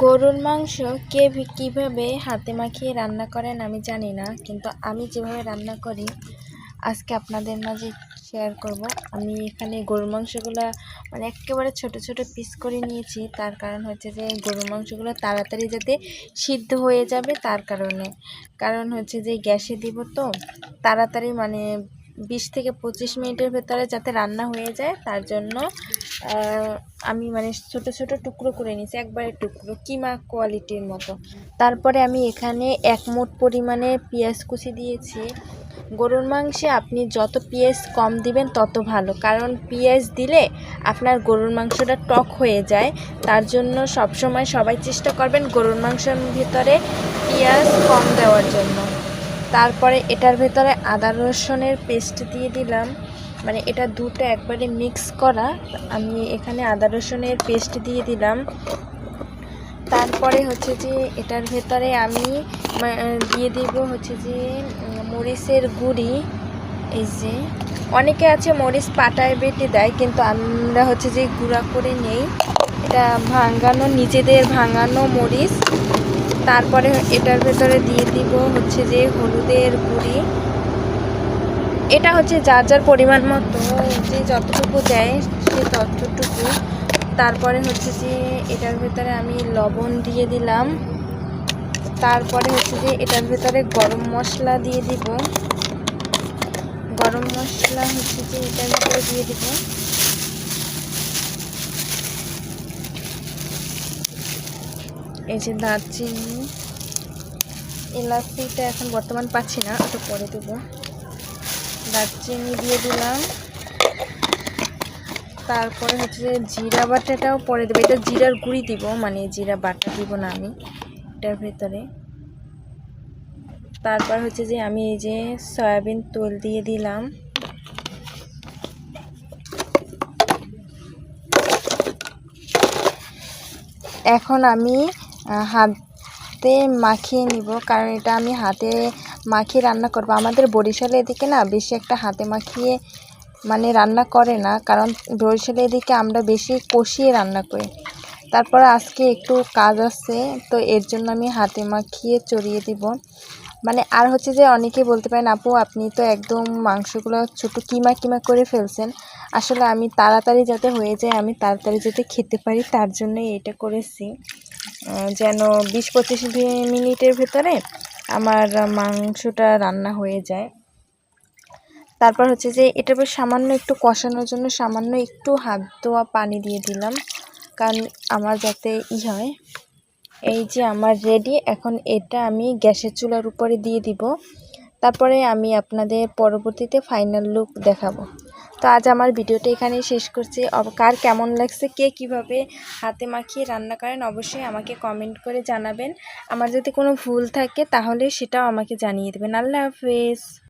গরুর মাংস কে কীভাবে হাতে মাখিয়ে রান্না করেন আমি জানি না, কিন্তু আমি যেভাবে রান্না করি, আজকে আপনাদের মাঝে শেয়ার করব। আমি এখানে গরুর মাংসগুলো মানে একেবারে ছোট ছোট পিস করে নিয়েছি, তার কারণ হচ্ছে যে গরুর মাংসগুলো তাড়াতাড়ি যাতে সিদ্ধ হয়ে যাবে তার কারণে। কারণ হচ্ছে যে গ্যাসে দিব তো, তাড়াতাড়ি মানে বিশ থেকে পঁচিশ মিনিটের ভেতরে যাতে রান্না হয়ে যায়, তার জন্য আমি মানে ছোট ছোট টুকরো করে নিয়েছি, একবারে টুকরো, কিমা কোয়ালিটির মতো। তারপরে আমি এখানে এক মোট পরিমাণে পেঁয়াজ কুচি দিয়েছি। গরুর মাংসে আপনি যত পেঁয়াজ কম দিবেন, তত ভালো। কারণ পেঁয়াজ দিলে আপনার গরুর মাংসটা টক হয়ে যায়। তার জন্য সবসময় সবাই চেষ্টা করবেন গরুর মাংসের ভিতরে পেঁয়াজ কম দেওয়ার জন্য। তারপরে এটার ভেতরে আদা রসুনের পেস্ট দিয়ে দিলাম। মানে এটা দুটো একবারে মিক্স করা। আমি এখানে আদা রসুনের পেস্ট দিয়ে দিলাম। তারপরে হচ্ছে যে এটার ভেতরে আমি দিয়ে দিব হচ্ছে যে মরিচের গুঁড়ি। এই যে, অনেকে আছে মরিচ পাটায় বেটে দেয়, কিন্তু আমরা হচ্ছে যে গুঁড়া করে নেই। এটা ভাঙানো, নিজেদের ভাঙানো মরিচ। তারপরে এটার ভেতরে দিয়ে দিব হচ্ছে যে হলুদের গুঁড়ি। এটা হচ্ছে যার যার পরিমাণ মতো যে যতটুকু দেয় সে ততটুকু। তারপরে হচ্ছে যে এটার ভেতরে আমি লবণ দিয়ে দিলাম। তারপরে হচ্ছে যে এটার ভেতরে গরম মশলা দিয়ে দিব। গরম মশলা হচ্ছে যে এটার ভেতরে দিয়ে দিব। এই যে দারচিনি, এলাচিটা এখন বর্তমান পাচ্ছি না ওটা পরে দেবো। দারচিনি দিয়ে দিলাম। তারপরে হচ্ছে যে জিরা বাটাটাও পরে দেবো। এটা জিরার গুঁড়ি দিব মানে জিরা বাটা দিব না আমি, এটার ভেতরে। তারপর হচ্ছে যে আমি এই যে সয়াবিন তেল দিয়ে দিলাম। এখন আমি হাতে মাখিয়ে নিব, কারণ এটা আমি হাতে মাখিয়ে রান্না করব। আমাদের বরিশালে এদিকে না বেশি একটা হাতে মাখিয়ে মানে রান্না করে না, কারণ বরিশালে এদিকে আমরা বেশি কষিয়ে রান্না করি। তারপর আজকে একটু কাজ আছে, তো এর জন্য আমি হাতে মাখিয়ে চড়িয়ে দিব। মানে আর হচ্ছে যে অনেকে বলতে পারেন, আপু, আপনি তো একদম মাংসগুলো ছোটো কিমা কিমা করে ফেলছেন। আসলে আমি তাড়াতাড়ি যাতে হয়ে যায়, আমি তাড়াতাড়ি যাতে খেতে পারি, তার জন্যই এটা করেছি। যেন বিশ পঁচিশ মিনিটের ভেতরে আমার মাংসটা রান্না হয়ে যায়। তারপর হচ্ছে যে এটার উপর সামান্য একটু কষানোর জন্য সামান্য একটু হাত ধোয়া পানি দিয়ে দিলাম, কারণ আমার যাতে ই হয়। এই যে আমার রেডি এখন এটা আমি গ্যাসের চুলার উপরে দিয়ে দিব। তারপরে আমি আপনাদের পরবর্তীতে ফাইনাল লুক দেখাবো। তো আজ আমার ভিডিওটা এখানে শেষ করছি। কার কেমন লাগছে, কে কীভাবে হাতে মাখিয়ে রান্না করেন, অবশ্যই আমাকে কমেন্ট করে জানাবেন। আমার যদি কোনো ভুল থাকে, তাহলে সেটাও আমাকে জানিয়ে দেবেন। আল্লাহ হাফেজ।